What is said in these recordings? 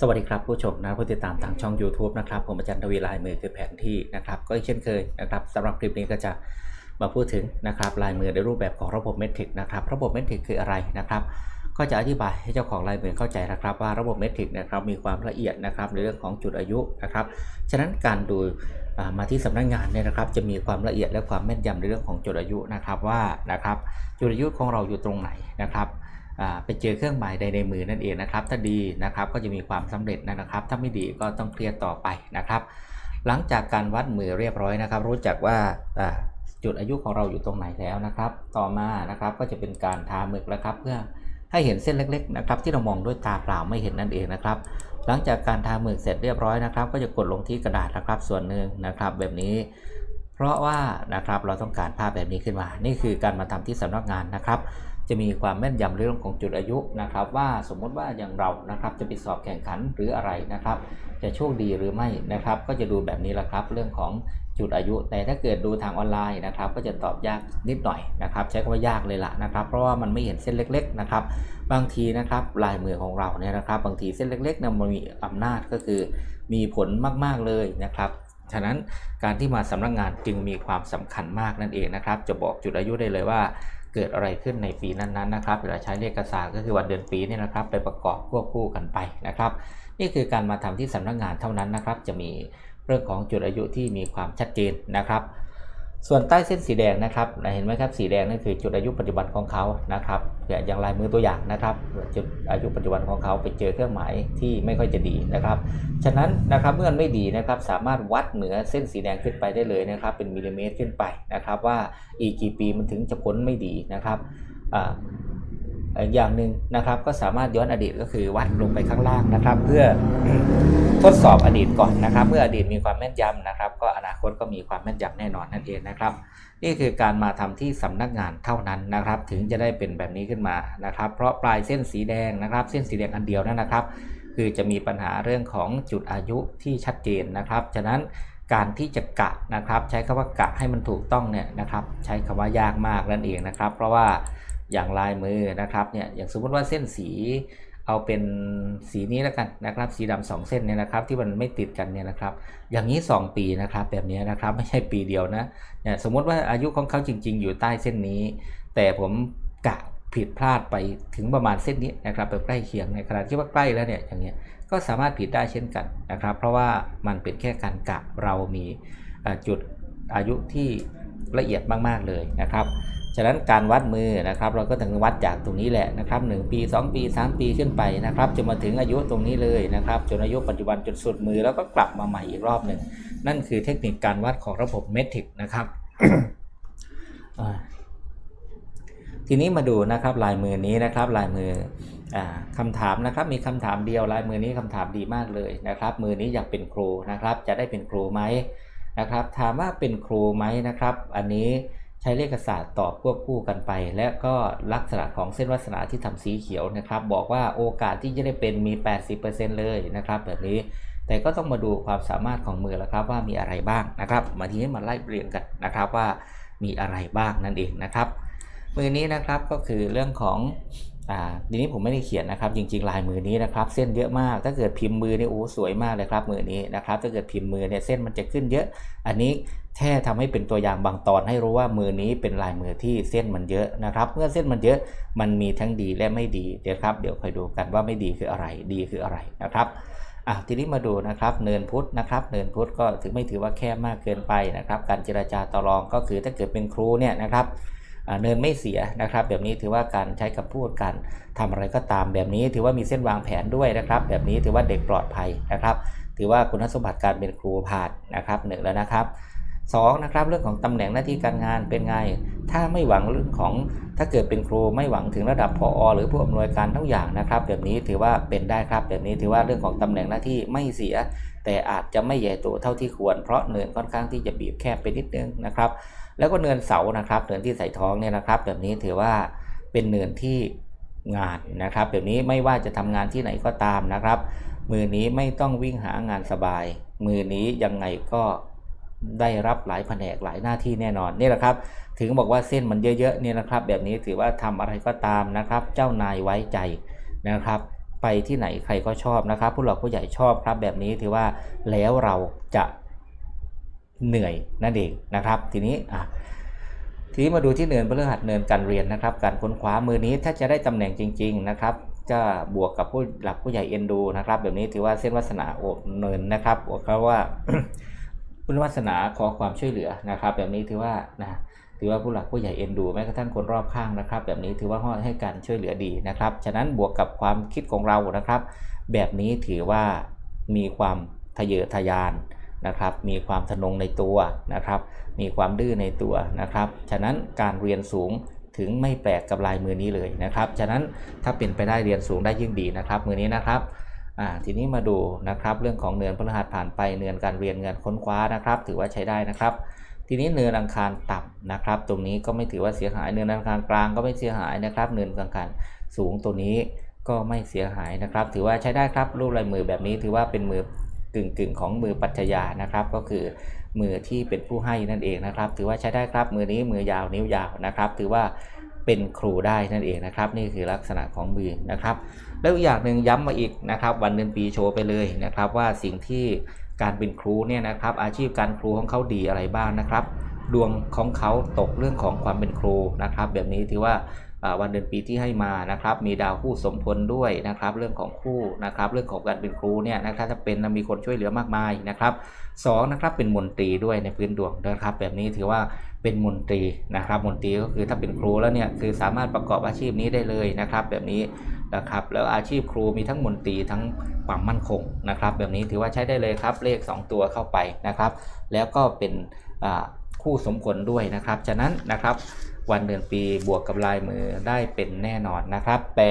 สวัสดีครับผู้ชมนะผู้ติดตามทางช่อง YouTube นะครับ ผมอาจารย์ทวีลายมือคือแผนที่นะครับ ก็เช่นเคยนะครับสำหรับคลิปนี้ก็จะมาพูดถึงนะครับลายมือในรูปแบบของระบบเมทริกนะครับ ระบบเมทริกคืออะไรนะครับ ก็จะอธิบายให้เจ้าของลายมือเข้าใจนะครับ ว่าระบบเมทริกนะครับมีความละเอียดนะครับในเรื่องของจุดอายุนะครับ ฉะนั้นการดูมาที่สำนักงานเนี่ยนะครับ จะมีความละเอียดและความแม่นยำในเรื่องของจุดอายุนะครับว่านะครับจุดอายุของเราอยู่ตรงไหนนะครับ ไปเจอเครื่องหมายใดในมือนั่นเองนะครับ ถ้าดีนะครับก็จะมีความสำเร็จนะครับ ถ้าไม่ดีก็ต้องเคลียร์ต่อไปนะครับ หลังจากการวัดมือเรียบร้อยนะครับ รู้จักว่าจุดอายุของเราอยู่ตรงไหนแล้วนะครับ ต่อมานะครับก็จะเป็นการทาหมึกแล้วครับ เพื่อให้เห็นเส้นเล็กๆนะครับที่เรามองด้วยตาเปล่าไม่เห็นนั่นเองนะครับ หลังจากการทาหมึกเสร็จเรียบร้อยนะครับ ก็จะกดลงที่กระดาษนะครับส่วนหนึ่งนะครับ แบบนี้ เพราะว่านะครับเราต้องการภาพแบบนี้ขึ้นมา นี่คือการมาทำที่สำนักงานนะครับ จะมีความแม่นยำเรื่องของจุดอายุนะครับ ว่าสมมติว่าอย่างเรานะครับจะไปสอบแข่งขันหรืออะไรนะครับ จะโชคดีหรือไม่นะครับ ก็จะดูแบบนี้แหละครับเรื่องของจุดอายุ แต่ถ้าเกิดดูทางออนไลน์นะครับ ก็จะตอบยากนิดหน่อยนะครับ ใช้คำว่ายากเลยล่ะนะครับ เพราะว่ามันไม่เห็นเส้นเล็ก ๆนะครับ บางทีนะครับลายมือของเราเนี่ยนะครับ บางทีเส้นเล็กๆเนี่ยมันมีอำนาจก็คือมีผลมากๆเลยนะครับฉะนั้นการที่มาสำนักงานจึงมีความสำคัญมากนั่นเองนะครับ จะบอกจุดอายุได้เลยว่า เกิดอะไรขึ้นในปีนั้นๆนะครับเวลาใช้เลขศาสตร์ก็คือวันเดือนปีนี่นะครับ ไปประกอบควบคู่กันไปนะครับ นี่คือการมาทำที่สำนักงานเท่านั้นนะครับ จะมีเรื่องของจุดอายุที่มีความชัดเจนนะครับ ส่วนใต้เส้นสีแดงนะครับเห็นไหมครับสีแดงนั่นคือจุดอายุปัจจุบันของเขานะครับอย่างลายมือตัวอย่างนะครับ จุดอายุปัจจุบันของเขาไปเจอเครื่องหมายที่ไม่ค่อยจะดีนะครับฉะนั้นนะครับเมื่อันไม่ดีนะครับสามารถวัดเหนือเส้นสีแดงขึ้นไปได้เลยนะครับ เป็นมิลลิเมตรขึ้นไปนะครับ ว่าอีกกี่ปีมันถึงจะพ้นไม่ดีนะครับ อีกอย่างหนึ่งนะครับก็สามารถย้อนอดีตก็คือวัดลงไปข้างล่างนะครับ เพื่อทดสอบอดีตก่อนนะครับ เมื่ออดีตมีความแม่นยำนะครับ ก็อนาคตก็มีความแม่นยำแน่นอนนั่นเองนะครับ นี่คือการมาทำที่สำนักงานเท่านั้นนะครับ ถึงจะได้เป็นแบบนี้ขึ้นมานะครับ เพราะปลายเส้นสีแดงนะครับ เส้นสีแดงอันเดียวนั่นนะครับ คือจะมีปัญหาเรื่องของจุดอายุที่ชัดเจนนะครับฉะนั้นการที่จะกะนะครับ ใช้คำว่ากะให้มันถูกต้องเนี่ยนะครับ ใช้คำว่ายากมากนั่นเองนะครับ เพราะว่า อย่างลายมือนะครับเนี่ยอย่างสมมติว่าเส้นสีเอาเป็นสีนี้แล้วกันนะครับ สีดำสองเส้นเนี่ยนะครับ ที่มันไม่ติดกันเนี่ยนะครับ อย่างนี้ 2 ปีนะครับ แบบนี้นะครับไม่ใช่ปีเดียวนะเนี่ยสมมติว่าอายุของเขาจริง ๆ อยู่ใต้เส้นนี้ แต่ผมกะผิดพลาดไปถึงประมาณเส้นนี้นะครับแบบใกล้เคียงในขณะที่ว่าใกล้แล้วเนี่ยอย่างเงี้ยก็สามารถผิดได้เช่นกันนะครับ เพราะว่ามันเป็นแค่การกะเรามีจุดอายุที่ละเอียดมาก ๆ เลยนะครับ ฉะนั้นการวัดมือนะครับ เราก็ถึงวัดจากตรงนี้แหละนะครับ1ปี 2 ปี 3 ปีขึ้นไปนะครับจนมาถึงอายุตรงนี้เลยนะครับจนอายุปัจจุบันจนสุดมือแล้วก็กลับมาใหม่อีกรอบหนึ่งนั่นคือเทคนิคการวัดของระบบเมทริกนะครับทีนี้มาดูนะครับลายมือนี้นะครับลายมืออ่าคำถามนะครับมีคำถามเดียวลายมือนี้คำถามดีมากเลยนะครับ มือนี้อยากเป็นครูนะครับ จะได้เป็นครูไหมนะครับ ถามว่าเป็นครูไหมนะครับ อันนี้ ช้เลขศาสตร์ตอบควบคู่กันไป และก็ลักษณะของเส้นวาสนาที่ทำสีเขียวนะครับ บอกว่าโอกาสที่จะได้เป็นมี 80%เลยนะครับ แบบนี้แต่ก็ต้องมาดูความสามารถของมือแล้วครับว่ามีอะไรบ้างนะครับมาทีนี้มาไล่เรียงกันนะครับว่ามีอะไรบ้างนั่นเองนะครับมือนี้นะครับก็คือเรื่องของ ทีนี้ผมไม่ได้เขียนนะครับ จริง ๆ ลายมือนี้นะครับ เส้นเยอะมาก ถ้าเกิดพิมพ์มือเนี่ยโอ้สวยมากเลยครับมือนี้นะครับ ถ้าเกิดพิมพ์มือเนี่ยเส้นมันจะขึ้นเยอะ อันนี้แค่ทำให้เป็นตัวอย่างบางตอนให้รู้ว่ามือนี้เป็นลายมือที่เส้นมันเยอะนะครับ เมื่อเส้นมันเยอะมันมีทั้งดีและไม่ดีเดี๋ยวครับ เดี๋ยวคอยดูกันว่าไม่ดีคืออะไร ดีคืออะไรนะครับอะทีนี้มาดูนะครับเนินพุทธนะครับ เนินพุทธก็ถือไม่ถือว่าแคบมากเกินไปนะครับ การเจราจาต่อรองก็คือถ้าเกิดเป็นครูเนี่ยนะครับ เนินไม่เสียนะครับ แบบนี้ถือว่าการใช้คำพูดการทำอะไรก็ตามแบบนี้ ถือว่ามีเส้นวางแผนด้วยนะครับ แบบนี้ถือว่าเด็กปลอดภัยนะครับ ถือว่าคุณสมบัติการเป็นครูผ่านนะครับหนึ่งแล้วนะครับสองนะครับเรื่องของตำแหน่งหน้าที่การงานเป็นไง ถ้าไม่หวังเรื่องของถ้าเกิดเป็นครูไม่หวังถึงระดับพออหรือผู้อำนวยการทุกอย่างนะครับ แบบนี้ถือว่าเป็นได้ครับ แบบนี้ถือว่าเรื่องของตำแหน่งหน้าที่ไม่เสีย แต่อาจจะไม่ใหญ่โตเท่าที่ควร เพราะเนินค่อนข้างที่จะบีบแคบไปนิดนึงนะครับ แล้วก็เนินเสานะครับเนินที่ใส่ท้องเนี่ยนะครับ แบบนี้ถือว่าเป็นเนินที่งานนะครับ แบบนี้ไม่ว่าจะทำงานที่ไหนก็ตามนะครับ มือนี้ไม่ต้องวิ่งหางานสบาย มือนี้ยังไงก็ได้รับหลายแผนกหลายหน้าที่แน่นอนนี่แหละครับ ถึงบอกว่าเส้นมันเยอะๆเนี่ยนะครับ แบบนี้ถือว่าทำอะไรก็ตามนะครับ เจ้านายไว้ใจนะครับไปไปที่ไหนใครก็ชอบนะครับ ผู้หลักผู้ใหญ่ชอบครับ แบบนี้ถือว่าแล้วเราจะ เหนื่อยนั่นเองนะครับ ทีนี้อะทีนี้มาดูที่เนินพฤหัสเนินการเรียนนะครับ การค้นคว้ามือนี้ถ้าจะได้ตำแหน่งจริง ๆนะครับจะบวกกับผู้หลักผู้ใหญ่เอ็นดูนะครับ แบบนี้ถือว่าเส้นวาสนาโอบเนินนะครับเพราว่าคุณวาสนาขอความช่วยเหลือนะครับ แบบนี้ถือว่านะถือว่าผู้หลักผู้ใหญ่เอ็นดูแม้กระทั่งคนรอบข้างนะครับ แบบนี้ถือว่าให้การช่วยเหลือดีนะครับ ฉะนั้นบวกกับความคิดของเรานะครับ แบบนี้ถือว่ามีความทะเยอทะยาน นะครับ มีความทะนงในตัวนะครับ มีความดื้อในตัวนะครับ ฉะนั้นการเรียนสูงถึงไม่แปลกกับลายมือนี้เลยนะครับ ฉะนั้นถ้าเป็นไปได้เรียนสูงได้ยิ่งดีนะครับ มือนี้นะครับทีนี้มาดูนะครับเรื่องของเนือนพฤหัสผ่านไปเนือนการเรียนเงินค้นคว้านะครับ ถือว่าใช้ได้นะครับ ทีนี้เนือนอังคารต่ำนะครับ ตรงนี้ก็ไม่ถือว่าเสียหายเนือนอังคารกลางก็ไม่เสียหายนะครับเนือนอังคารสูงตัวนี้ก็ไม่เสียหายนะครับ ถือว่าใช้ได้ครับรูปลายมือแบบนี้ถือว่าเป็นมือ กึ่งกึ่งๆของมือปัจจยานะครับ ก็คือมือที่เป็นผู้ให้นั่นเองนะครับ ถือว่าใช้ได้ครับมือนี้มือยาวนิ้วยาวนะครับ ถือว่าเป็นครูได้นั่นเองนะครับ นี่คือลักษณะของมือนะครับ แล้วอีกอย่างหนึ่งย้ำมาอีกนะครับ วันเดือนปีโชว์ไปเลยนะครับ ว่าสิ่งที่การเป็นครูเนี่ยนะครับ อาชีพการครูของเขาดีอะไรบ้างนะครับ ดวงของเขาตกเรื่องของความเป็นครูนะครับ แบบนี้ถือว่า วันเดือนปีที่ให้มานะครับมีดาวคู่สมพลด้วยนะครับเรื่องของคู่นะครับเรื่องของการเป็นครูเนี่ยนะครับถ้าเป็นมีคนช่วยเหลือมากมายนะครับสองนะครับเป็นมนตรีด้วยในพื้นดวงนะครับ แบบนี้ถือว่าเป็นมนตรีนะครับมนตรีก็คือถ้าเป็นครูแล้วเนี่ยคือสามารถประกอบอาชีพนี้ได้เลยนะครับ แบบนี้นะครับแล้วอาชีพครูมีทั้งมนตรีทั้งความมั่นคงนะครับ แบบนี้ถือว่าใช้ได้เลยครับเลข 2 ตัวเข้าไปนะครับ แล้วก็เป็นคู่สมผลด้วยนะครับ ฉะนั้นนะครับ วันเดือนปีบวกกับลายมือได้เป็นแน่นอนนะครับ แต่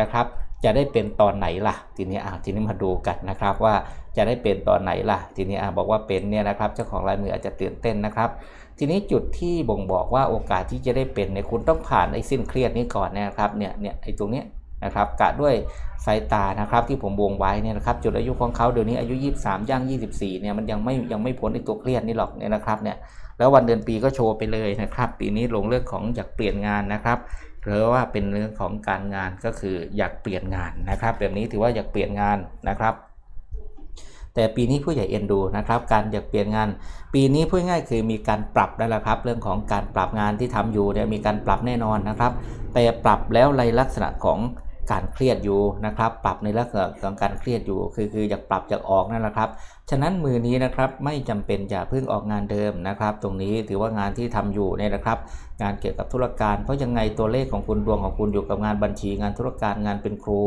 นะครับจะได้เป็นตอนไหนล่ะ ทีนี้อ่าทีนี้มาดูกันนะครับว่าจะได้เป็นตอนไหนล่ะ ทีนี้อ่าบอกว่าเป็นเนี่ยนะครับเจ้าของลายมืออาจจะตื่นเต้นนะครับ ทีนี้จุดที่บ่งบอกว่าโอกาสที่จะได้เป็นเนี่ยคุณต้องผ่านไอ้สิ้นเครียดนี้ก่อนนะครับเนี่ยเนี่ยไอ้ตรงเนี้ยนะครับกะด้วยสายตานะครับที่ผมวงไว้เนี่ยนะครับจุดอายุของเขาเดี๋ยวนี้อายุ 23 ย่าง 24เนี่ยมันยังไม่ยังไม่พ้นในตัวเครียดนี่หรอกเนี่ยนะครับเนี่ย แล้ววันเดือนปีก็โชว์ไปเลยนะครับ ปีนี้ลงเรื่องของอยากเปลี่ยนงานนะครับหรือว่าเป็นเรื่องของการงานก็คืออยากเปลี่ยนงานนะครับ แบบนี้ถือว่าอยากเปลี่ยนงานนะครับ แต่ปีนี้ผู้ใหญ่เอ็นดูนะครับ การอยากเปลี่ยนงาน ปีนี้พูดง่ายคือมีการปรับได้แล้วครับ เรื่องของการปรับงานที่ทำอยู่เนี่ยมีการปรับแน่นอนนะครับ แต่ปรับแล้วในลักษณะของ การเครียดอยู่นะครับปรับในลักษณะของการเครียดอยู่คือคืออยากปรับอยากออกนั่นแหละครับฉะนั้นมือนี้นะครับไม่จำเป็นจะเพิ่งออกงานเดิมนะครับ ตรงนี้ถือว่างานที่ทำอยู่เนี่ยนะครับ งานเกี่ยวกับธุรการ เพราะยังไงตัวเลขของคุณดวงของคุณอยู่กับงานบัญชี งานธุรการงานเป็นครู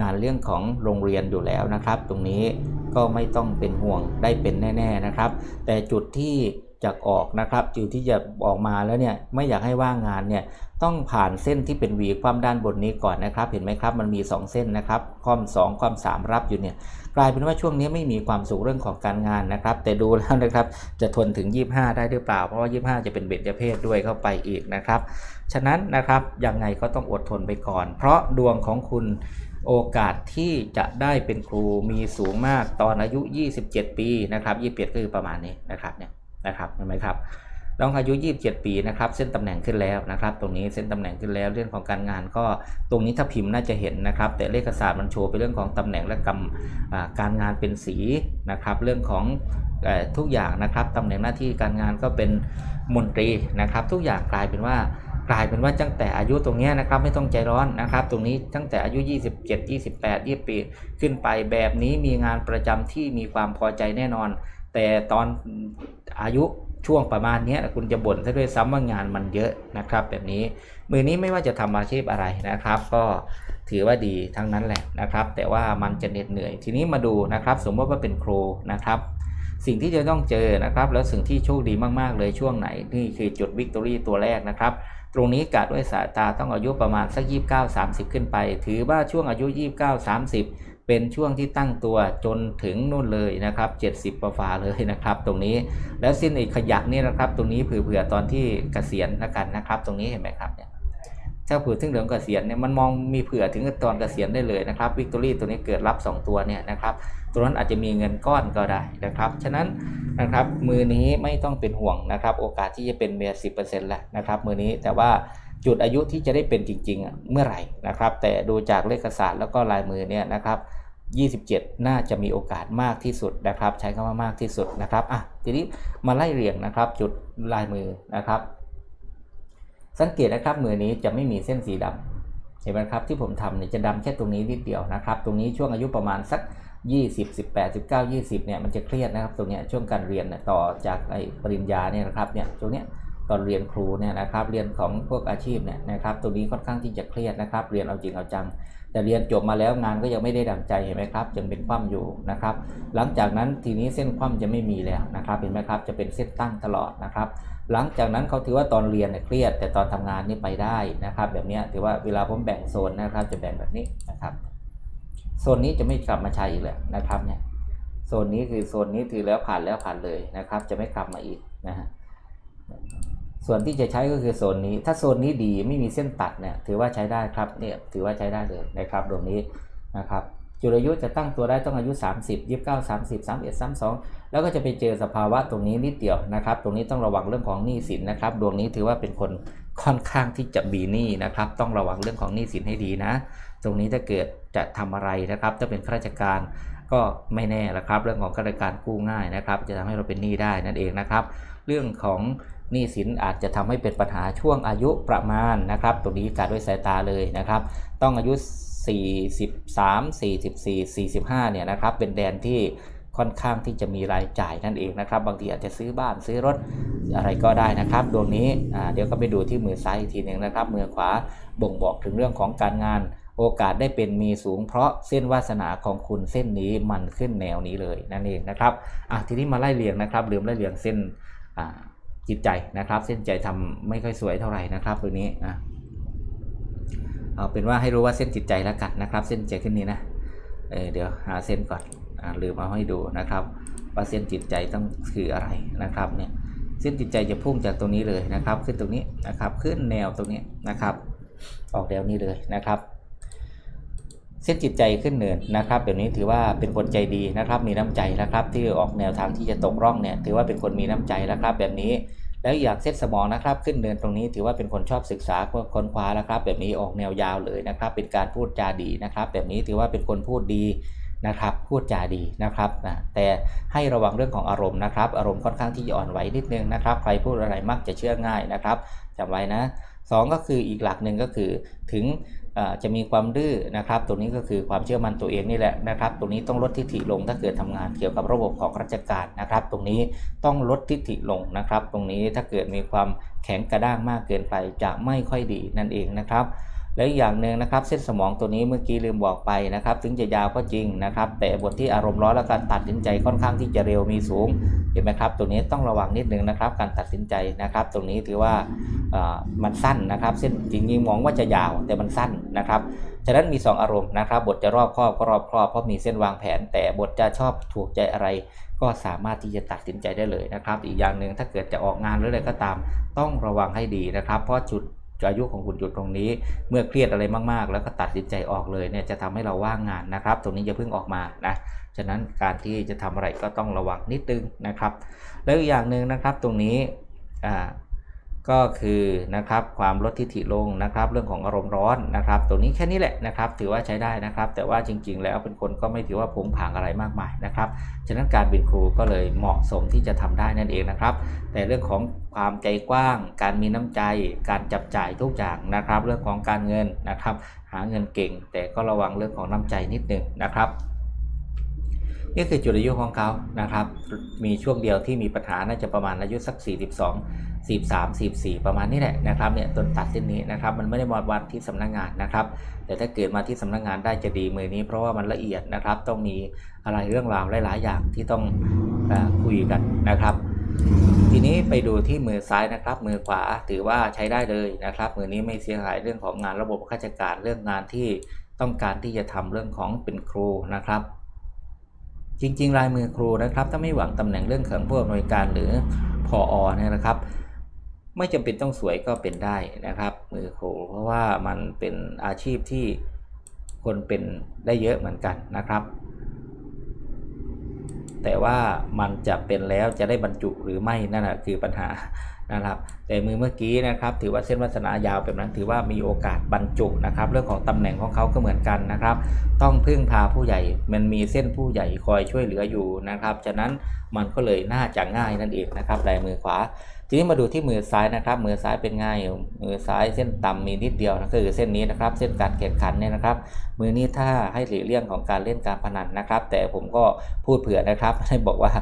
งานเรื่องของโรงเรียนอยู่แล้วนะครับ ตรงนี้ก็ไม่ต้องเป็นห่วงได้เป็นแน่ ๆนะครับ แต่จุดที่ จะออกนะครับจุดที่จะออกมาแล้วเนี่ยไม่อยากให้ว่างงานเนี่ยต้องผ่านเส้นที่เป็นวีความด้านบนนี้ก่อนนะครับ เห็นไหมครับมันมี 2 เส้นนะครับความ2ความ 3 รับอยู่เนี่ยกลายเป็นว่าช่วงนี้ไม่มีความสุขเรื่องของการงานนะครับ แต่ดูแล้วนะครับจะทนถึง 25 ได้หรือเปล่า เพราะว่า 25 จะเป็นเบญจเพศด้วยเข้าไปอีกนะครับฉะนั้นนะครับยังไงก็ต้องอดทนไปก่อน เพราะดวงของคุณโอกาสที่จะได้เป็นครูมีสูงมากตอนอายุ 27 ปีนะครับ27ก็คือประมาณนี้นะครับเนี่ย นะครับเห็นไหมครับน้องอายุ 27 ปีนะครับเส้นตำแหน่งขึ้นแล้วนะครับ ตรงนี้เส้นตำแหน่งขึ้นแล้วเรื่องของการงานก็ตรงนี้ถ้าพิมพ์น่าจะเห็นนะครับ แต่เลขศาสตร์มันโชว์ไปเรื่องของตำแหน่งและกรรมการงานเป็นสีนะครับ เรื่องของทุกอย่างนะครับตำแหน่งหน้าที่การงานก็เป็นมนตรีนะครับ ทุกอย่างกลายเป็นว่ากลายเป็นว่าตั้งแต่อายุตรงนี้นะครับไม่ต้องใจร้อนนะครับ ตรงนี้ตั้งแต่อายุ 27 28 20ปีขึ้นไปแบบนี้มีงานประจำที่มีความพอใจแน่นอน แต่ตอนอายุช่วงประมาณนี้คุณจะบ่นซะด้วยซ้ำว่างานมันเยอะนะครับ แบบนี้มือนี้ไม่ว่าจะทำอาชีพอะไรนะครับ ก็ถือว่าดีทั้งนั้นแหละนะครับ แต่ว่ามันจะเหน็ดเหนื่อย ทีนี้มาดูนะครับ สมมติว่าเป็นครูนะครับ สิ่งที่จะต้องเจอนะครับ แล้วสิ่งที่โชคดีมากๆเลยช่วงไหนนี่คือจุดวิกตอรี่ตัวแรกนะครับ ตรงนี้กะด้วยสายตาต้องอายุประมาณสัก 29 30 ขึ้นไป ถือว่าช่วงอายุ 29 30 เป็นช่วงที่ตั้งตัวจนถึงนู่นเลยนะครับ 70ประฟาเลยนะครับ ตรงนี้แล้วสิ้นอีกขยักนี่นะครับ ตรงนี้เผื่อๆตอนที่เกษียณแล้วกันนะครับ ตรงนี้เห็นไหมครับเนี่ยถ้าเผื่อถึงเรื่องเกษียณเนี่ยมันมองมีเผื่อถึงตอนเกษียณได้เลยนะครับวิกตอรี่ตัวนี้เกิดรับ 2 ตัวเนี่ยนะครับตัวนั้นอาจจะมีเงินก้อนก็ได้นะครับฉะนั้นนะครับมือนี้ไม่ต้องเป็นห่วงนะครับ โอกาสที่จะเป็นเมียสิบเปอร์เซ็นต์แหละนะครับมือนี้แต่ว่าจุดอายุที่จะได้เป็นจริงๆเมื่อไหร่นะครับ แต่ดูจากเลขศาสตร์แล้วก็ลายมือเนี่ยนะครับ 27 น่าจะมีโอกาสมากที่สุดนะครับ ใช้คำว่ามากที่สุดนะครับอะทีนี้มาไล่เรียงนะครับ จุดลายมือนะครับ สังเกตนะครับมือนี้จะไม่มีเส้นสีดำเห็นไหมครับที่ผมทำเนี่ยจะดำแค่ตรงนี้นิดเดียวนะครับ ตรงนี้ช่วงอายุประมาณสัก 20 18 19 20เนี่ยมันจะเครียดนะครับ ตรงเนี้ยช่วงการเรียนเนี่ยต่อจากไอ้ปริญญาเนี่ยนะครับเนี่ยตรงเนี้ยตอนเรียนครูเนี่ยนะครับ เรียนของพวกอาชีพเนี่ยนะครับ ตรงนี้ค่อนข้างที่จะเครียดนะครับ เรียนเอาจริงเอาจัง แต่เรียนจบมาแล้วงานก็ยังไม่ได้ดังใจเห็นไหมครับยังเป็นคว่ำอยู่นะครับ หลังจากนั้นทีนี้เส้นคว่ำจะไม่มีแล้วนะครับเห็นไหมครับจะเป็นเส้นตั้งตลอดนะครับ หลังจากนั้นเขาถือว่าตอนเรียนเนี่ยเครียด แต่ตอนทำงานนี่ไปได้นะครับ แบบนี้ถือว่าเวลาผมแบ่งโซนนะครับ จะแบ่งแบบนี้นะครับโซนนี้จะไม่กลับมาใช้อีกแล้วนะครับเนี่ยโซนนี้คือโซนนี้ถือแล้วผ่านแล้วผ่านเลยนะครับ จะไม่กลับมาอีกนะฮะ ส่วนที่จะใช้ก็คือโซนนี้ ถ้าโซนนี้ดีไม่มีเส้นตัดเนี่ยถือว่าใช้ได้ครับเนี่ยถือว่าใช้ได้เลยนะครับตรงนี้นะครับจุลอายุจะตั้งตัวได้ต้องอายุ 30 29 30 31 32 แล้วก็จะไปเจอสภาวะตรงนี้นิดเดียวนะครับ ตรงนี้ต้องระวังเรื่องของหนี้สินนะครับ ดวงนี้ถือว่าเป็นคนค่อนข้างที่จะมีหนี้นะครับ ต้องระวังเรื่องของหนี้สินให้ดีนะ ตรงนี้ถ้าเกิดจะทำอะไรนะครับถ้าเป็นข้าราชการก็ไม่แน่ละครับ เรื่องของข้าราชการกู้ง่ายนะครับ จะทำให้เราเป็นหนี้ได้นั่นเองนะครับ เรื่องของ หนี้สินอาจจะทำให้เป็นปัญหาช่วงอายุประมาณนะครับ ตรงนี้การด้วยสายตาเลยนะครับ ต้องอายุ 43 44 45 เนี่ยนะครับ เป็นแดนที่ค่อนข้างที่จะมีรายจ่ายนั่นเองนะครับ บางทีอาจจะซื้อบ้านซื้อรถอะไรก็ได้นะครับ ดวงนี้เดี๋ยวก็ไปดูที่มือซ้ายอีกทีหนึ่งนะครับ มือขวาบ่งบอกถึงเรื่องของการงานโอกาสได้เป็นมีสูงเพราะเส้นวาสนาของคุณเส้นนี้มันขึ้นแนวนี้เลยนั่นเองนะครับอะทีนี้มาไล่เรียงนะครับลืมไล่เรียงเส้นอ่า จิตใจนะครับ เส้นใจทำไม่ค่อยสวยเท่าไหร่นะครับตัวนี้อะเอาเป็นว่าให้รู้ว่าเส้นจิตใจแล้วกันนะครับ เส้นใจขึ้นนี้นะเออเดี๋ยวหาเส้นก่อนอ่าลืมมาให้ดูนะครับ ว่าเส้นจิตใจต้องคืออะไรนะครับเนี่ยเส้นจิตใจจะพุ่งจากตรงนี้เลยนะครับ ขึ้นตรงนี้นะครับขึ้นแนวตรงนี้นะครับ ออกแนวนี้เลยนะครับ เส้นจิตใจขึ้นเนินนะครับแบบนี้ถือว่าเป็นคนใจดีนะครับ มีน้ำใจนะครับ ที่ออกแนวทางที่จะตกร่องเนี่ยถือว่าเป็นคนมีน้ำใจแล้วครับ แบบนี้ แล้วอยากเส้นสมองนะครับ ขึ้นเนินตรงนี้ถือว่าเป็นคนชอบศึกษาค้นคว้าแล้วครับ แบบนี้ออกแนวยาวเลยนะครับ เป็นการพูดจาดีนะครับ แบบนี้ถือว่าเป็นคนพูดดีนะครับ พูดจาดีนะครับนะแต่ให้ระวังเรื่องของอารมณ์นะครับ อารมณ์ค่อนข้างที่จะอ่อนไหวนิดนึงนะครับ ใครพูดอะไรมักจะเชื่อง่ายนะครับจำไว้นะสองก็คืออีกหลักหนึ่งก็คือถึง จะมีความดื้อนะครับตัวนี้ก็คือความเชื่อมั่นตัวเองนี่แหละนะครับตัวนี้ต้องลดทิฐิลงถ้าเกิดทำงานเกี่ยวกับระบบของราชการนะครับ ตรงนี้ต้องลดทิฐิลงนะครับ ตรงนี้ถ้าเกิดมีความแข็งกระด้างมากเกินไปจะไม่ค่อยดีนั่นเองนะครับ และอีกอย่างหนึ่งนะครับ เส้นสมองตัวนี้เมื่อกี้ลืมบอกไปนะครับ ถึงจะยาวก็จริงนะครับ แต่บทที่อารมณ์ร้อนและการตัดสินใจค่อนข้างที่จะเร็วมีสูงเห็นไหมครับตรงนี้ต้องระวังนิดนึงนะครับ การตัดสินใจนะครับ ตรงนี้ถือว่าอ่ามันสั้นนะครับ เส้นจริงๆมองว่าจะยาวแต่มันสั้นนะครับฉะนั้นมี 2 อารมณ์นะครับ บทจะรอบครอบก็รอบครอบเพราะมีเส้นวางแผน แต่บทจะชอบถูกใจอะไร ก็สามารถที่จะตัดสินใจได้เลยนะครับ อีกอย่างหนึ่งถ้าเกิดจะออกงานหรืออะไรก็ตาม ต้องระวังให้ดีนะครับ เพราะจุด อายุของคุณจุดตรงนี้ เมื่อเครียดอะไรมากๆ แล้วก็ตัดสินใจออกเลยเนี่ยจะทำให้เราว่างงานนะครับ ตรงนี้จะเพิ่งออกมานะฉะนั้นการที่จะทำอะไรก็ต้องระวังนิดนึงนะครับ แล้วอีกอย่างหนึ่งนะครับตรงนี้อ่า ก็คือนะครับความลดทิฐิลงนะครับ เรื่องของอารมณ์ร้อนนะครับตรงนี้แค่นี้แหละนะครับ ถือว่าใช้ได้นะครับ แต่ว่าจริง ๆ แล้วเป็นคนก็ไม่ถือว่าผงผางอะไรมากมายนะครับฉะนั้นการเป็นครูก็เลยเหมาะสมที่จะทำได้นั่นเองนะครับ แต่เรื่องของความใจกว้าง การมีน้ำใจ การจับจ่ายทุกอย่างนะครับ เรื่องของการเงินนะครับ หาเงินเก่ง แต่ก็ระวังเรื่องของน้ำใจนิดหนึ่งนะครับ นี่คือจุดอายุของเขานะครับ มีช่วงเดียวที่มีปัญหาน่าจะประมาณอายุสัก 42 43 44 ประมาณนี้แหละนะครับเนี่ยต้นตัดเส้นนี้นะครับ มันไม่ได้มาวัดที่สำนักงานนะครับ แต่ถ้าเกิดมาที่สำนักงานได้จะดีมือนี้ เพราะว่ามันละเอียดนะครับ ต้องมีอะไรเรื่องราวหลาย ๆ อย่างที่ต้องอคุยกันนะครับ ทีนี้ไปดูที่มือซ้ายนะครับ มือขวาถือว่าใช้ได้เลยนะครับ มือนี้ไม่เสียหายเรื่องของงานระบบราชการเรื่องงานที่ต้องการที่จะทำเรื่องของเป็นครูนะครับ จริง ๆ ลายมือครูนะครับ ถ้าไม่หวังตำแหน่งเรื่องของผู้อำนวยการหรือพออเนี่ยนะครับ ไม่จำเป็นต้องสวยก็เป็นได้นะครับ มือครูเพราะว่ามันเป็นอาชีพที่คนเป็นได้เยอะเหมือนกันนะครับ แต่ว่ามันจะเป็นแล้วจะได้บรรจุหรือไม่นั่นแหะคือปัญหา นะครับแต่มือเมื่อกี้นะครับถือว่าเส้นวาสนายาวแบบนั้นถือว่ามีโอกาสบรรจุนะครับเรื่องของตำแหน่งของเขาก็เหมือนกันนะครับ ต้องพึ่งพาผู้ใหญ่มันมีเส้นผู้ใหญ่คอยช่วยเหลืออยู่นะครับ ฉะนั้นมันก็เลยน่าจะง่ายนั่นเองนะครับลายมือขวา ทีนี้มาดูที่มือซ้ายนะครับ มือซ้ายเป็นง่ายมือซ้ายเส้นต่ำมีนิดเดียวนะก็คือเส้นนี้นะครับ เส้นการแข่งขันเนี่ยนะครับ มือนี้ถ้าให้หลีกเลี่ยงของการเล่นการพนันนะครับ แต่ผมก็พูดเผื่อนะครับให้บอกว่า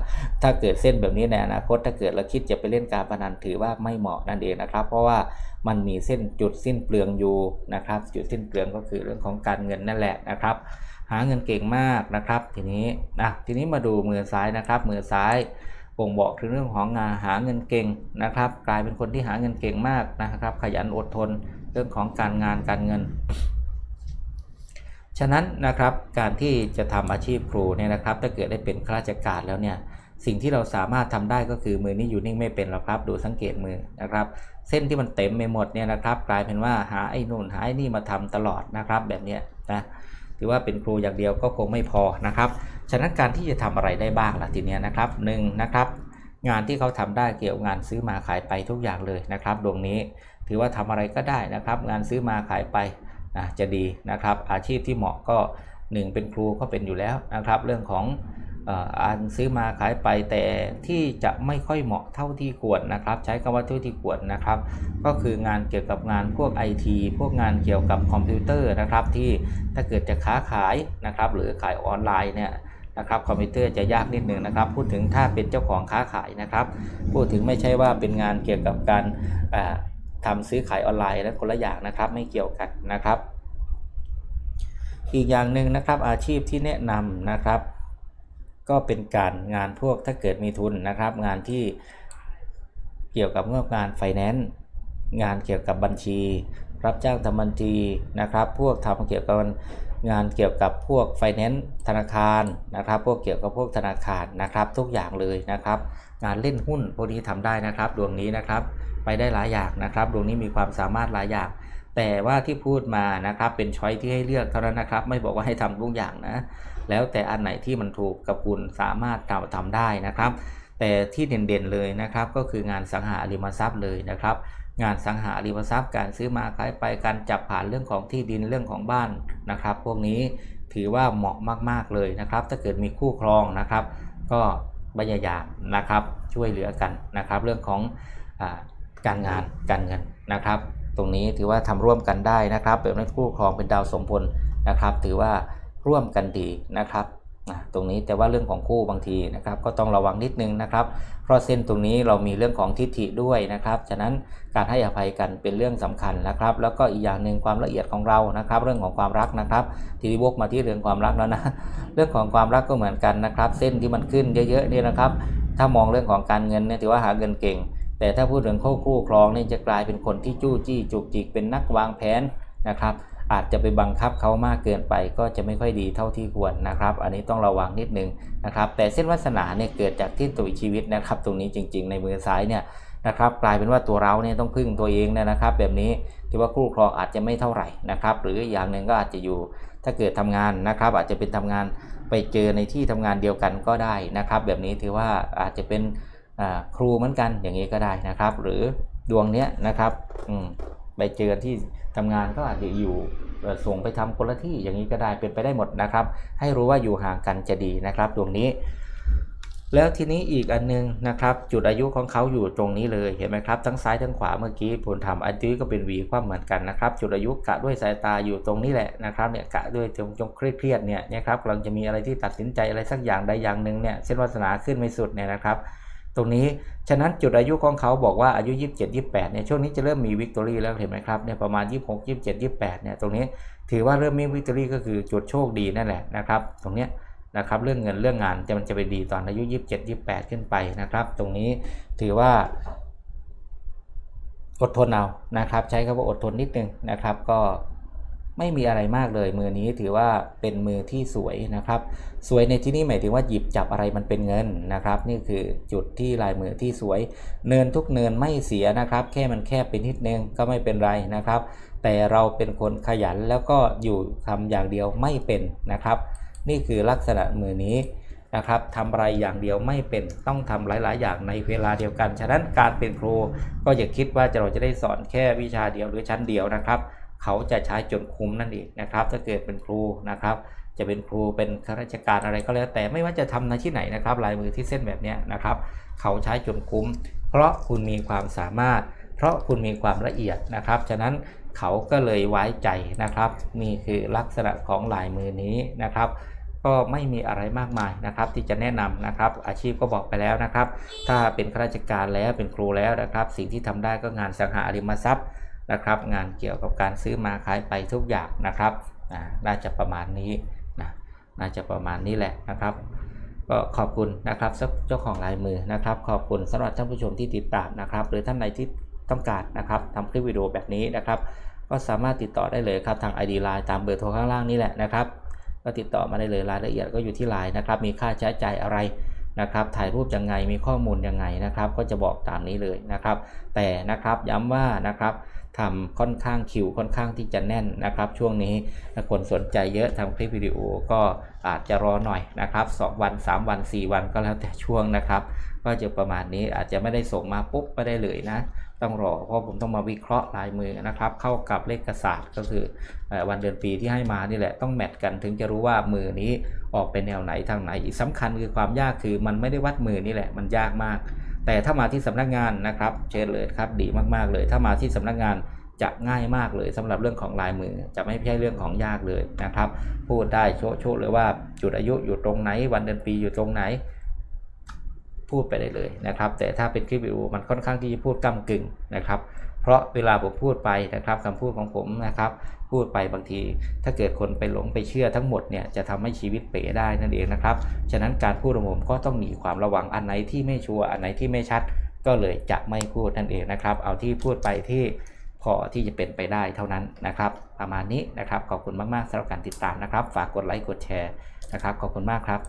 ถ้าเกิดเส้นแบบนี้ในอนาคตถ้าเกิดเราคิดจะไปเล่นการพนันถือว่าไม่เหมาะนั่นเองนะครับ เพราะว่ามันมีเส้นจุดสิ้นเปลืองอยู่นะครับ จุดสิ้นเปลืองก็คือเรื่องของการเงินนั่นแหละนะครับ หาเงินเก่งมากนะครับ ทีนี้นะทีนี้มาดูมือซ้ายนะครับ มือซ้าย บ่งบอกถึงเรื่องของงานหาเงินเก่งนะครับ กลายเป็นคนที่หาเงินเก่งมากนะครับ ขยันอดทนเรื่องของการงานการเงิน ฉะนั้นนะครับการที่จะทำอาชีพครูเนี่ยนะครับ ถ้าเกิดได้เป็นข้าราชการแล้วเนี่ยสิ่งที่เราสามารถทำได้ก็คือมือนี้อยู่นิ่งไม่เป็นหรอกครับดูสังเกตมือนะครับ เส้นที่มันเต็มไปหมดเนี่ยนะครับ กลายเป็นว่าหาไอ้นู่นหาไอ้นี่มาทำตลอดนะครับ แบบเนี้ยนะถือว่าเป็นครูอย่างเดียวก็คงไม่พอนะครับ ฉะนั้นการที่จะทำอะไรได้บ้างล่ะทีเนี้ยนะครับหนึ่งนะครับงานที่เขาทำได้เกี่ยวกับงานซื้อมาขายไปทุกอย่างเลยนะครับ ดวงนี้ถือว่าทำอะไรก็ได้นะครับ งานซื้อมาขายไปนะจะดีนะครับ อาชีพที่เหมาะก็ 1 เป็นครูก็เป็นอยู่แล้วนะครับ เรื่องของอ่ออ่านซื้อมาขายไปแต่ที่จะไม่ค่อยเหมาะเท่าที่ควรนะครับ ใช้คำว่าเท่าที่ควรนะครับ ก็คืองานเกี่ยวกับงานพวก IT พวกงานเกี่ยวกับคอมพิวเตอร์นะครับ ที่ถ้าเกิดจะค้าขายนะครับ หรือขายออนไลน์เนี่ย นะครับคอมพิวเตอร์จะยากนิดหนึ่งนะครับ พูดถึงถ้าเป็นเจ้าของค้าขายนะครับ พูดถึงไม่ใช่ว่าเป็นงานเกี่ยวกับการเอ่อทำซื้อขายออนไลน์และคนละอย่างนะครับไม่เกี่ยวกันนะครับ อีกอย่างหนึ่งนะครับอาชีพที่แนะนำนะครับ ก็เป็นการงานพวกถ้าเกิดมีทุนนะครับ งานที่เกี่ยวกับงานไฟแนนซ์งานเกี่ยวกับบัญชี รับจ้างทำบัญชีนะครับ พวกทำเกี่ยวกับ งานเกี่ยวกับพวกไฟแนนซ์ธนาคารนะครับ พวกเกี่ยวกับพวกธนาคารนะครับ ทุกอย่างเลยนะครับ งานเล่นหุ้นพวกนี้ทำได้นะครับดวงนี้นะครับ ไปได้หลายอย่างนะครับ ดวงนี้มีความสามารถหลายอย่าง แต่ว่าที่พูดมานะครับเป็นช้อยที่ให้เลือกเท่านั้นนะครับ ไม่บอกว่าให้ทำทุกอย่างนะ แล้วแต่อันไหนที่มันถูกกับคุณสามารถทำทำได้นะครับ แต่ที่เด่นๆเลยนะครับ ก็คืองานสังหาริมทรัพย์เลยนะครับ งานสังหาริมทรัพย์การซื้อมาขายไปการจับผ่านเรื่องของที่ดินเรื่องของบ้านนะครับ พวกนี้ถือว่าเหมาะมาก ๆ เลยนะครับ ถ้าเกิดมีคู่ครองนะครับ ก็พยายามนะครับช่วยเหลือกันนะครับ เรื่องของอการงานการเงินนะครับ ตรงนี้ถือว่าทำร่วมกันได้นะครับ แบบนั้นคู่ครองเป็นดาวสมพลนะครับ ถือว่าร่วมกันดีนะครับ อะตรงนี้แต่ว่าเรื่องของคู่บางทีนะครับก็ต้องระวังนิดนึงนะครับ เพราะเส้นตรงนี้เรามีเรื่องของทิฏฐิด้วยนะครับ ฉะนั้นการให้อภัยกันเป็นเรื่องสำคัญนะครับ แล้วก็อีกอย่างหนึ่งความละเอียดของเรานะครับ เรื่องของความรักนะครับ ทีนี้วกมาที่เรื่องความรักแล้วนะเรื่องของความรักก็เหมือนกันนะครับ เส้นที่มันขึ้นเยอะๆนี่นะครับ ถ้ามองเรื่องของการเงินเนี่ยถือว่าหาเงินเก่ง แต่ถ้าพูดถึงคู่คู่ครองนี่จะกลายเป็นคนที่จู้จี้จุกจิกเป็นนักวางแผนนะครับ อาจจะไปบังคับเขามากเกินไปก็จะไม่ค่อยดีเท่าที่ควรนะครับ อันนี้ต้องระวังนิดนึงนะครับ แต่เส้นวาสนาเนี่ยเกิดจากที่ตุยชีวิตนะครับ ตรงนี้จริง ๆ ในมือซ้ายเนี่ยนะครับ กลายเป็นว่าตัวเราเนี่ยต้องพึ่งตัวเองนะครับ แบบนี้ที่ว่าคู่ครองอาจจะไม่เท่าไหร่นะครับ หรืออย่างหนึ่งก็อาจจะอยู่ถ้าเกิดทำงานนะครับ อาจจะเป็นทำงานไปเจอในที่ทำงานเดียวกันก็ได้นะครับ แบบนี้ถือว่าอาจจะเป็นครูเหมือนกันอย่างนี้ก็ได้นะครับ หรือดวงเนี้ยนะครับ อืม ไปเจอที่ทำงานก็อาจจะอยู่ส่งไปทำคนละที่อย่างนี้ก็ได้เป็นไปได้หมดนะครับ ให้รู้ว่าอยู่ห่างกันจะดีนะครับดวงนี้ แล้วทีนี้อีกอันนึงนะครับ จุดอายุของเขาอยู่ตรงนี้เลยเห็นไหมครับทั้งซ้ายทั้งขวาเมื่อกี้ผมทำอันนี้ก็เป็นวีความเหมือนกันนะครับ จุดอายุกะด้วยสายตาอยู่ตรงนี้แหละนะครับเนี่ยกะด้วยจงจงเครียดๆเนี่ยนะครับกำลังจะมีอะไรที่ตัดสินใจอะไรสักอย่างใดอย่างหนึ่งเนี่ยเส้นวาสนาขึ้นไม่สุดเนี่ยนะครับ ตรงนี้ ฉะนั้นจุดอายุของเขาบอกว่าอายุ 27 28เนี่ยช่วงนี้จะเริ่มมีวิกตอรี่แล้วเห็นไหมครับเนี่ยประมาณ 26 27 28เนี่ยตรงนี้ถือว่าเริ่มมีวิกตอรี่ก็คือจุดโชคดีนั่นแหละนะครับตรงเนี้ยนะครับเรื่องเงินเรื่องงานจะมันจะไปดีตอนอายุ 27 28 ขึ้นไปนะครับ ตรงนี้ถือว่า อดทนเอานะครับ ใช้คำว่าอดทนนิดนึงนะครับ ก็ ไม่มีอะไรมากเลย มือนี้ถือว่าเป็นมือที่สวยนะครับ สวยในที่นี้หมายถึงว่าหยิบจับอะไรมันเป็นเงินนะครับ นี่คือจุดที่ลายมือที่สวย เนินทุกเนินไม่เสียนะครับ แค่มันแคบไปนิดนึงก็ไม่เป็นไรนะครับ แต่เราเป็นคนขยันแล้วก็อยู่ทำอย่างเดียวไม่เป็นนะครับ นี่คือลักษณะมือนี้นะครับทำอะไรอย่างเดียวไม่เป็นต้องทำหลาย ๆ อย่างในเวลาเดียวกัน ฉะนั้นการเป็นครูก็อย่าคิดว่าเราจะได้สอนแค่วิชาเดียวหรือชั้นเดียวนะครับ เขาจะใช้จนคุ้มนั่นเองนะครับ ถ้าเกิดเป็นครูนะครับ จะเป็นครูเป็นข้าราชการอะไรก็แล้ว แต่ไม่ว่าจะทำในที่ไหนนะครับ ลายมือที่เส้นแบบนี้นะครับ เขาใช้จนคุ้ม เพราะคุณมีความสามารถ เพราะคุณมีความละเอียดนะครับ ฉะนั้นเขาก็เลยไว้ใจนะครับนี่คือลักษณะของลายมือนี้นะครับก็ไม่มีอะไรมากมายนะครับที่จะแนะนำนะครับ อาชีพก็บอกไปแล้วนะครับ ถ้าเป็นข้าราชการแล้วเป็นครูแล้วนะครับ สิ่งที่ทำได้ก็งานสังหาริมทรัพย์ นะครับ งานเกี่ยวกับการซื้อมาขายไปทุกอย่างนะครับอ่าน่าจะประมาณนี้นะน่าจะประมาณนี้แหละนะครับ ก็ขอบคุณนะครับเจ้าของลายมือนะครับ ขอบคุณสำหรับท่านผู้ชมที่ติดตามนะครับ หรือท่านใดที่ต้องการนะครับทำคลิปวิดีโอแบบนี้นะครับ ก็สามารถติดต่อได้เลยครับทาง ID Line ตามเบอร์โทรข้างล่างนี่แหละนะครับ ก็ติดต่อมาได้เลยรายละเอียดก็อยู่ที่ไลน์นะครับ มีค่าใช้จ่ายอะไร นะครับ ถ่ายรูปยังไงมีข้อมูลยังไงนะครับ ก็จะบอกตามนี้เลยนะครับ แต่นะครับย้ำว่านะครับทำค่อนข้างคิวค่อนข้างที่จะแน่นนะครับ ช่วงนี้คนสนใจเยอะทำคลิปวิดีโอก็อาจจะรอหน่อยนะครับ2วัน 3 วัน 4 วันก็แล้วแต่ช่วงนะครับ ก็จะประมาณนี้อาจจะไม่ได้ส่งมาปุ๊บไม่ได้เลยนะ ต้องรอเพราะผมต้องมาวิเคราะห์ลายมือนะครับ เข้ากับเลขศาสตร์ก็คือวันเดือนปีที่ให้มานี่แหละต้องแมทกันถึงจะรู้ว่ามือนี้ออกเป็นแนวไหนทางไหนอีกสำคัญคือความยากคือมันไม่ได้วัดมือนี่แหละมันยากมาก แต่ถ้ามาที่สำนักงานนะครับ เชิญเลยครับดีมากๆเลย ถ้ามาที่สำนักงานจะง่ายมากเลยสำหรับเรื่องของลายมือจะไม่ใช่เรื่องของยากเลยนะครับ พูดได้โชว์โชว์เลยว่าจุดอายุอยู่ตรงไหน วันเดือนปีอยู่ตรงไหน พูดไปได้เลยนะครับ แต่ถ้าเป็นคลิปวิดีโอมันค่อนข้างที่จะพูดก้ากึ่งนะครับ เพราะเวลาผมพูดไปนะครับคำพูดของผมนะครับ พูดไปบางที ถ้าเกิดคนไปหลงไปเชื่อทั้งหมดเนี่ยจะทำให้ชีวิตเป๋ได้นั่นเองนะครับ ฉะนั้นการพูดของผมก็ต้องมีความระวังอันไหนที่ไม่ชัวร์อันไหนที่ไม่ชัด ก็เลยจะไม่พูดนั่นเองนะครับ เอาที่พูดไปที่พอที่จะเป็นไปได้เท่านั้นนะครับ ประมาณนี้นะครับขอบคุณมากๆสำหรับการติดตามนะครับ ฝากกดไลค์กดแชร์นะครับขอบคุณมากครับ